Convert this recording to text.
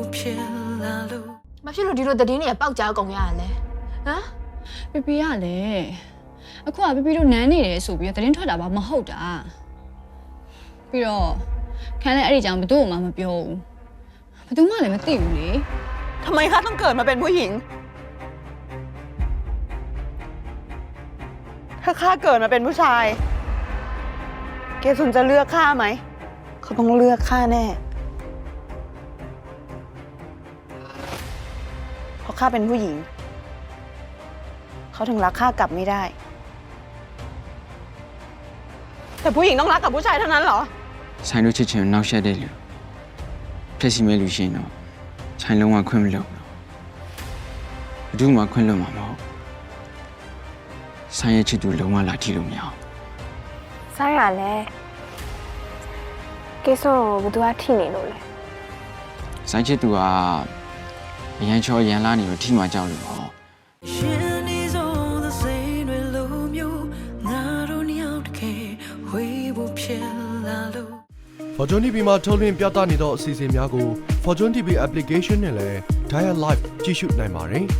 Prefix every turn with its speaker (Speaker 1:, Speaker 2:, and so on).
Speaker 1: 不偏拉路。မဖြစ်လို့ဒီလိုတည်င်းတွေကပောက်ကြားကုန်ရရလဲ
Speaker 2: ဟမ်ပြပြရလေအခုကပြပြတို့နန်းနေတယ်ဆိုပြီးတော့သတင်းထွက်တာပါမဟုတ်တာပြီးတော့ခန်းလည်းအဲ့ဒီကြောင့်ဘသူ့မှမပြောဘူးဘသူမှလည်းမသိဘူးလေ
Speaker 3: ทำไมคะต้องเกิดมาเป็นผู้หญิง ถ้าข้าเกิดมาเป็นผู้ชาย เกซุนจะเลือกข้าไหมเขาต้องเลือกข้าแน่พราะข้าเป็นผู้หญิง เขาถึงรักข้ากลับไม่ได้ แต่ผู้หญิงต้องรักกับผู้ชายเท่านั้นเหรอ
Speaker 4: ชายรู้ชัดเจนนอกจากได้รู้พี่สิไม่รู้ช่ไหมฉันรู้ว่าคุณไม่รู้ดูมาคุณรู้มาบ้างาันอยากจะดูลงมาหลาที่รู้ไหม
Speaker 3: ฉันอยากเลยแกส่งมาดูว่าที่ไหนรู้เลย
Speaker 4: ฉันจะดูว่าအရန်ချောရန်လာနေလို့ထိမှကြောက်လို့ဟောဖော်ချွန် TV မှာထုတ်လွှင့်ပြသနေသောအစီအစဉ်များကို Fortune TV application နဲ့လည်း Dial Live ကြည့်ရှုနိုင်ပါတယ်။